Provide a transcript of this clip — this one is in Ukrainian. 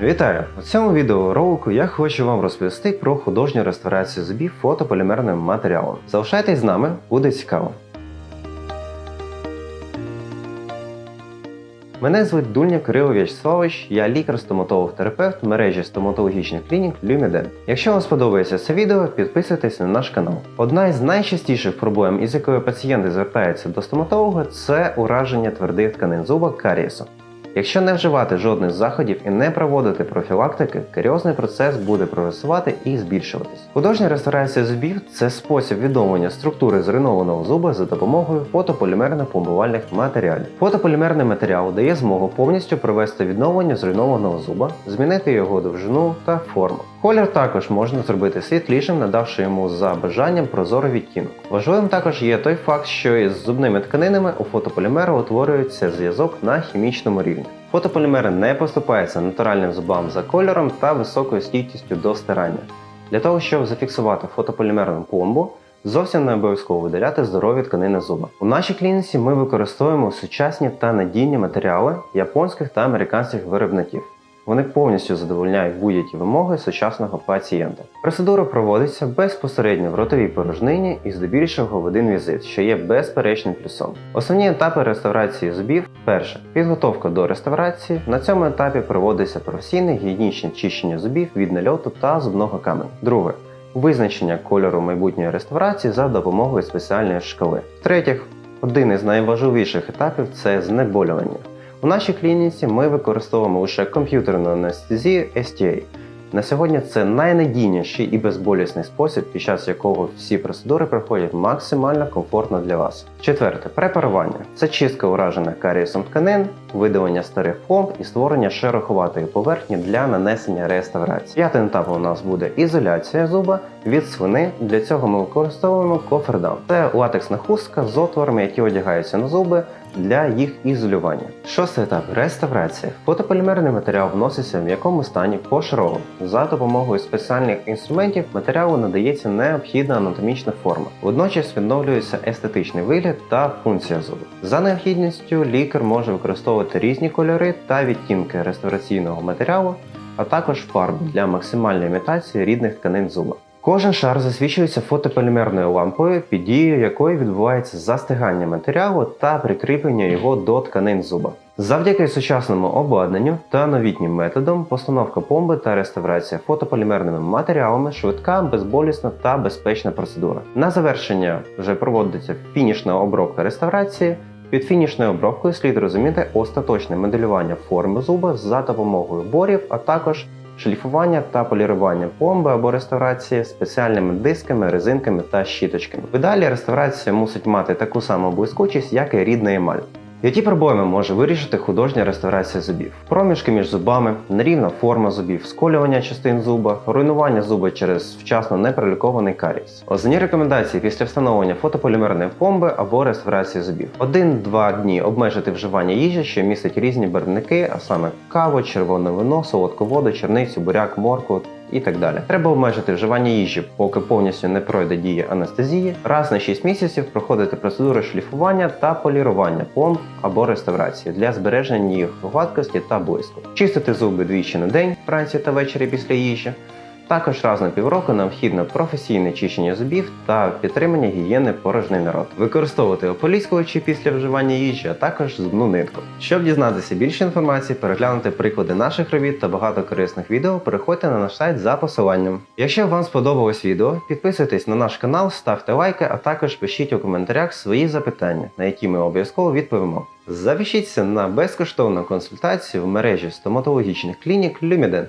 Вітаю! У цьому відеоролику я хочу вам розповісти про художню реставрацію зубів фотополімерним матеріалом. Залишайтесь з нами, буде цікаво. Мене звуть Дульня Кирило В'ячеславович, я лікар-стоматолог-терапевт мережі стоматологічних клінік Люміден. Якщо вам сподобається це відео, підписуйтесь на наш канал. Одна із найчастіших проблем, із якою пацієнти звертаються до стоматолога, це ураження твердих тканин зуба карієсом. Якщо не вживати жодних заходів і не проводити профілактики, каріозний процес буде прогресувати і збільшуватись. Художня реставрація зубів це спосіб відновлення структури зруйнованого зуба за допомогою фотополімерно-помивальних матеріалів. Фотополімерний матеріал дає змогу повністю провести відновлення зруйнованого зуба, змінити його довжину та форму. Колір також можна зробити світлішим, надавши йому за бажанням прозорий відтінок. Важливим також є той факт, що із зубними тканинами у фотополімеру утворюється зв'язок на хімічному рівні. Фотополімери не поступаються натуральним зубам за кольором та високою стійкістю до стирання. Для того, щоб зафіксувати фотополімерну пломбу, зовсім не обов'язково видаляти здорові тканини зуба. У нашій клініці ми використовуємо сучасні та надійні матеріали японських та американських виробників. Вони повністю задовольняють будь-які вимоги сучасного пацієнта. Процедура проводиться безпосередньо в ротовій порожнині і здебільшого в один візит, що є безперечним плюсом. Основні етапи реставрації зубів: перше підготовка до реставрації. На цьому етапі проводиться професійне гігієнічне чищення зубів від нальоту та зубного каменю. Друге визначення кольору майбутньої реставрації за допомогою спеціальної шкали. В-третіх, один із найважливіших етапів це знеболювання. У нашій клініці ми використовуємо лише комп'ютерну анестезію STA. На сьогодні це найнадійніший і безболісний спосіб, під час якого всі процедури проходять максимально комфортно для вас. Четверте препарування це чистка уражених карієсом тканин, видалення старих пломб і створення шероховатої поверхні для нанесення реставрації. П'ятим етапом у нас буде ізоляція зуба від свини. Для цього ми використовуємо кофердам. Це латексна хустка з отворами, які одягаються на зуби для їх ізолювання. Шостий етап реставрація. Фотополімерний матеріал вноситься в м'якому стані пошарово. За допомогою спеціальних інструментів матеріалу надається необхідна анатомічна форма. Водночас відновлюється естетичний вигляд та функція зубу. За необхідністю лікар може використовувати різні кольори та відтінки реставраційного матеріалу, а також фарбу для максимальної імітації рідних тканин зуба. Кожен шар засвічується фотополімерною лампою, під дією якої відбувається застигання матеріалу та прикріплення його до тканин зуба. Завдяки сучасному обладнанню та новітнім методам постановка пломби та реставрація фотополімерними матеріалами швидка, безболісна та безпечна процедура. На завершення вже проводиться фінішна обробка реставрації. Під фінішною обробкою слід розуміти остаточне моделювання форми зуба за допомогою борів, а також шліфування та полірування пломби або реставрації спеціальними дисками, резинками та щіточками. В ідеалі реставрація мусить мати таку саму блискучість, як і рідна емаль. Які проблеми може вирішити художня реставрація зубів? Проміжки між зубами, нерівна форма зубів, сколювання частин зуба, руйнування зуба через вчасно неприлікований карієс. Основні рекомендації після встановлення фотополімерної пломби або реставрації зубів. 1-2 дні обмежити вживання їжі, що містить різні барвники, а саме каву, червоне вино, солодку воду, черницю, буряк, моркву і так далі. Треба обмежити вживання їжі, поки повністю не пройде дія анестезії. Раз на 6 місяців проходити процедури шліфування та полірування пломб або реставрації для збереження їх гладкості та блиску. Чистити зуби двічі на день, вранці та ввечері після їжі. Також раз на півроку необхідно професійне чищення зубів та підтримання гігієни порожнини рот. Використовувати ополіскувачі після вживання їжі, а також зубну нитку. Щоб дізнатися більше інформації, переглянути приклади наших робіт та багато корисних відео, переходьте на наш сайт за посиланням. Якщо вам сподобалось відео, підписуйтесь на наш канал, ставте лайки, а також пишіть у коментарях свої запитання, на які ми обов'язково відповімо. Запишіться на безкоштовну консультацію в мережі стоматологічних клінік Люміден.